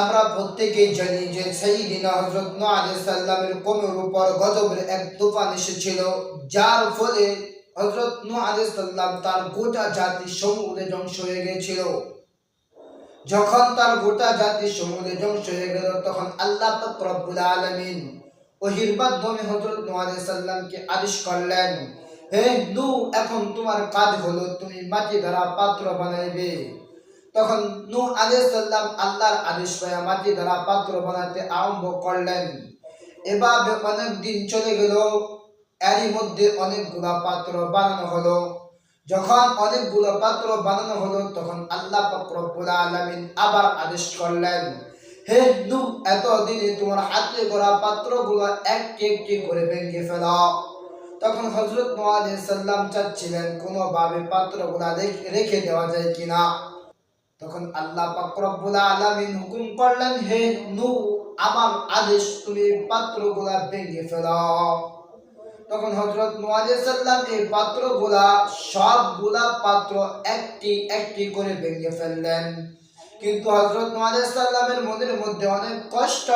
আমরা প্রত্যেকেই জানি যে সাইয়্যিদিনা হযরত নূহ আলাইহিস সালামের কওমের উপর গজবের এক তুফান এসেছিল, যার ফলে হজরত আলাইহিস তার গোটা জাতি সমূলে ধ্বংস হয়ে গেছিল যখন তার গোটা জাতি সমূলে ধ্বংস হয়ে গেল, তখন আল্লাহ পাক রব্বুল আলামিন ওহির মাধ্যমে নূহ আলাইহিস আদেশ করলেন, হে নূহ, এখন তোমার কাজ হলো তুমি মাটি দ্বারা পাত্র বানাইবে। তখন নূহ আলাইহিস সালাম আল্লাহর আদেশ পায়া মাটি ধরা পাত্র বানাতে আরম্ভ করলেন। এভাবে অনেক দিন চলে গেল, এরই মধ্যে অনেকগুলো পাত্র বানানো হলো। যখন অনেকগুলো পাত্র বানানো হলো, তখন আল্লাহ পাক রব্বুল আলামিন আবার আদেশ করলেন, হে নূহ, এতদিনে তোমার হাতে গড়া পাত্রগুলো একটি একটি করে ভেঙে ফেলাও তখন হজরত আলাইহিস সালাম চাচ্ছিলেন, কোনোভাবে পাত্রগুলা রেখে দেওয়া যায় কিনা? তখন আল্লাহ পাক আলমিন হুকুম করলেন, হে নু আমার আদেশ তুমি পাত্রগুলা ভেঙে ফেলাও তখন হজরত নূহ এই পাত্র এই পাত্রগুলা, সবগুলা পাত্র একটি একটি করে ভেঙে ফেললেন। কিন্তু হজরত নূহ মনের মধ্যে অনেক কষ্ট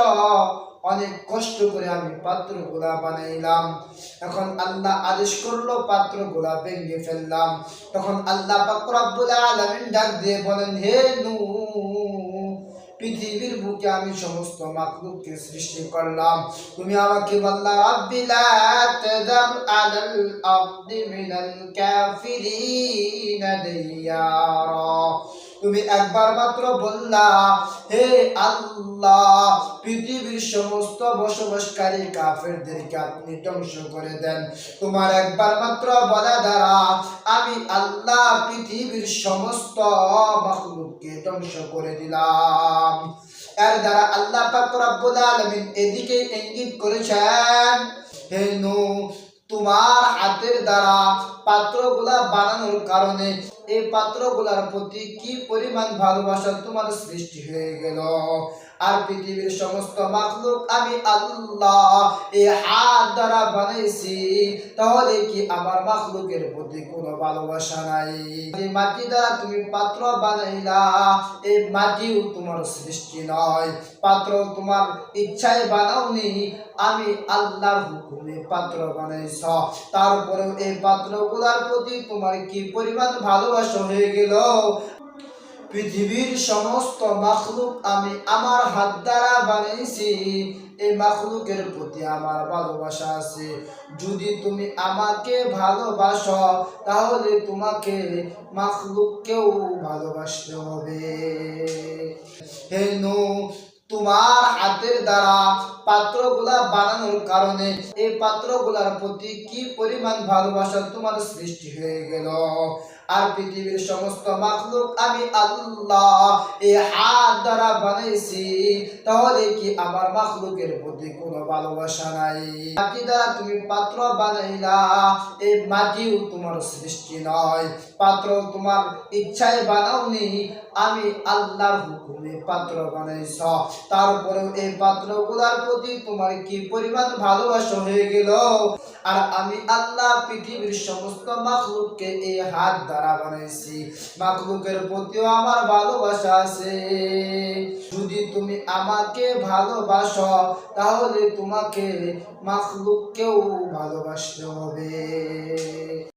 অনেক কষ্ট করে আমি পাত্রগুলা বানাইলাম। এখন আল্লাহ আদেশ করল, পাত্রগুলা ভেঙে ফেললাম। তখন আল্লাহ পাক রব্বুল ডাক দিয়ে বলেন, হে নূহ, পৃথিবীর বুকে আমি সমস্ত মাখলুককে সৃষ্টি করলাম। তুমি আমাকে বললা, রাব্বি লা তাযার আলাল আরদি মিনাল কাফিরিন তুমি একবার মাত্র বললা, হে আল্লাহ, পৃথিবীর সমস্ত বসবাসকারী কাফেরদেরকে আপনি ধ্বংস করে দেন। তোমার একবার মাত্র বলা দ্বারা আমি আল্লাহ পৃথিবীর সমস্ত মাখলুককে ধ্বংস করে দিলাম। এর দ্বারা আল্লাহ পাক রব্বুল আলামিন এদিকে ইঙ্গিত করেছেন, হে নূহ তোমার হাতের দ্বারা পাত্রগুলা বানানোর কারণে এই পাত্রগুলার প্রতি কি পরিমাণ ভালোবাসা তোমার সৃষ্টি হয়ে গেল? আর পৃথিবীর সমস্ত মাখলুক আমি আল্লাহ এই হাত দ্বারা বানাইছি। তাহলে কি আমার মাখলুকের প্রতি কোনো ভালোবাসা নাই? যে মাটি দ্বারা তুমি পাত্র বানাইলা, এই মাটিও তোমার সৃষ্টি নয়। পাত্র তোমার ইচ্ছায় বানাওনি, আমি আল্লাহর হুকুমে পাত্র বানাইছ। তারপরেও এই পাত্রগুলার প্রতি তোমার কি পরিমাণ ভালোবাসা হয়ে গেল? পৃথিবীর সমস্ত মাখলুক আমি আমার হাত দ্বারা বানাইছি এই মাখলুকের প্রতি আমার ভালোবাসা আছে। যদি তুমি আমাকে ভালোবাসো, তাহলে তোমাকে মাখলুককেও ভালোবাসতে হবে। হে নূহ তোমার হাতের দ্বারা পাত্রগুলা বানানোর কারণে এই পাত্রগুলার প্রতি কি পরিমাণ ভালোবাসা তোমার সৃষ্টি হয়ে গেল? আর পৃথিবীর সমস্ত মাখলুক আমি আল্লাহ, এই হাত দ্বারা বানাইছি। তাহলে কি আমার মাখলুকের প্রতি কোনো ভালোবাসা নাই? মাটি দ্বারা তুমি পাত্র বানাইলা, এই মাটিও তোমার সৃষ্টি নয়। পাত্র তোমার ইচ্ছায় বানাওনি, আমি আল্লাহর হুকুমে পাত্র বানাইছ। তারপরেও এই পাত্রগুলার প্রতি তোমার কি পরিমাণ ভালোবাসা হয়ে গেল? আর আমি আল্লাহ পৃথিবীর সমস্ত মাখলুককে এই হাত দ্বারা বানাইছি মাকলুকের প্রতিও আমার ভালোবাসা আছে। যদি তুমি আমাকে ভালোবাসো, তাহলে তোমাকে মাকলুককেও ভালোবাসতে হবে।